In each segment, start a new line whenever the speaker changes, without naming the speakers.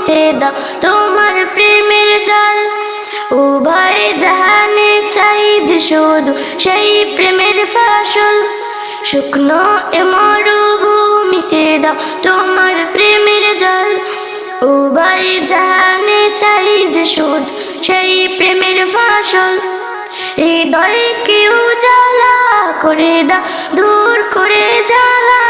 মরুভূমিতে দাও তোমার প্রেমের জল উভয় জাহানে চাই যে শুধু সেই প্রেমের ফসল। শুকনো এ মরুভূমিতে দাও তোমার প্রেমের জল। উভয় জাহানে চাই যে শুধু সেই প্রেমের ফসল। হৃদয় কেউ জ্বালা করে দাও, দূর করে জ্বালা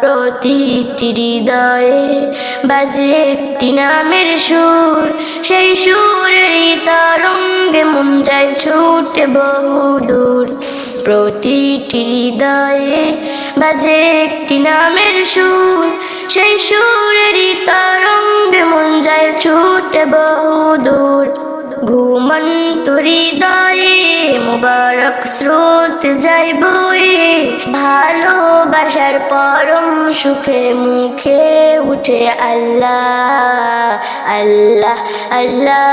প্রতিটি হৃদয়ে বাজে একটি নামের সুর। সেই সুরের তরঙ্গে মন যায় ছুটে বহুদূর প্রতিটি হৃদয়ে বাজে একটি নামের সুর। সেই সুরেরই তরঙ্গে মন যায় ছুটে বহুদূর ঘুমন্ত হৃদয়ে মুবারক স্রোত যাই বয়ে ভালোবাসার পরম সুখে মুখে উঠে আল্লাহ আল্লাহ আল্লাহ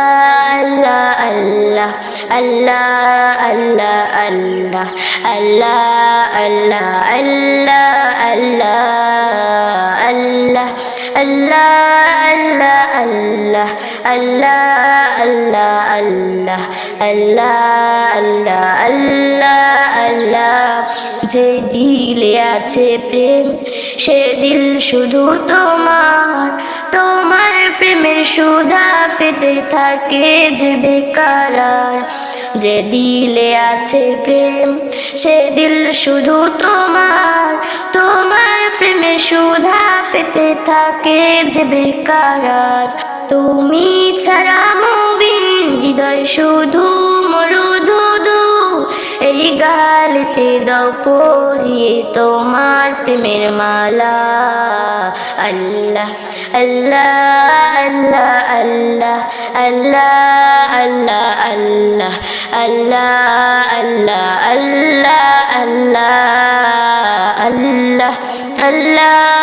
আল্লাহ আল্লাহ আল্লাহ আল্লাহ আল্লাহ আল্লাহ আল্লাহ আল্লাহ আল্লাহ আল্লাহ আল্লাহ আল্লাহ আল্লাহ আল্লাহ আল্লাহ আল্লাহ আল্লাহ যে দিলে আছে প্রেম সে দিল শুধু তোমার তোমার প্রেমের সুধা পেতে থাকে যে বেকার যে দিলে আছে প্রেম সে দিল শুধু তোমার তোমার প্রেমের সুধা পেতে থাকে যে বেকার তুমি হৃদয় শুধু মরুধুধু এই গালিতে দাও পরিয়ে তোমার প্রেমের মালা আল্লাহ আল্লাহ আল্লাহ আল্লাহ আল্লাহ আল্লাহ আল্লাহ আল্লাহ আল্লাহ আল্লাহ আল্লাহ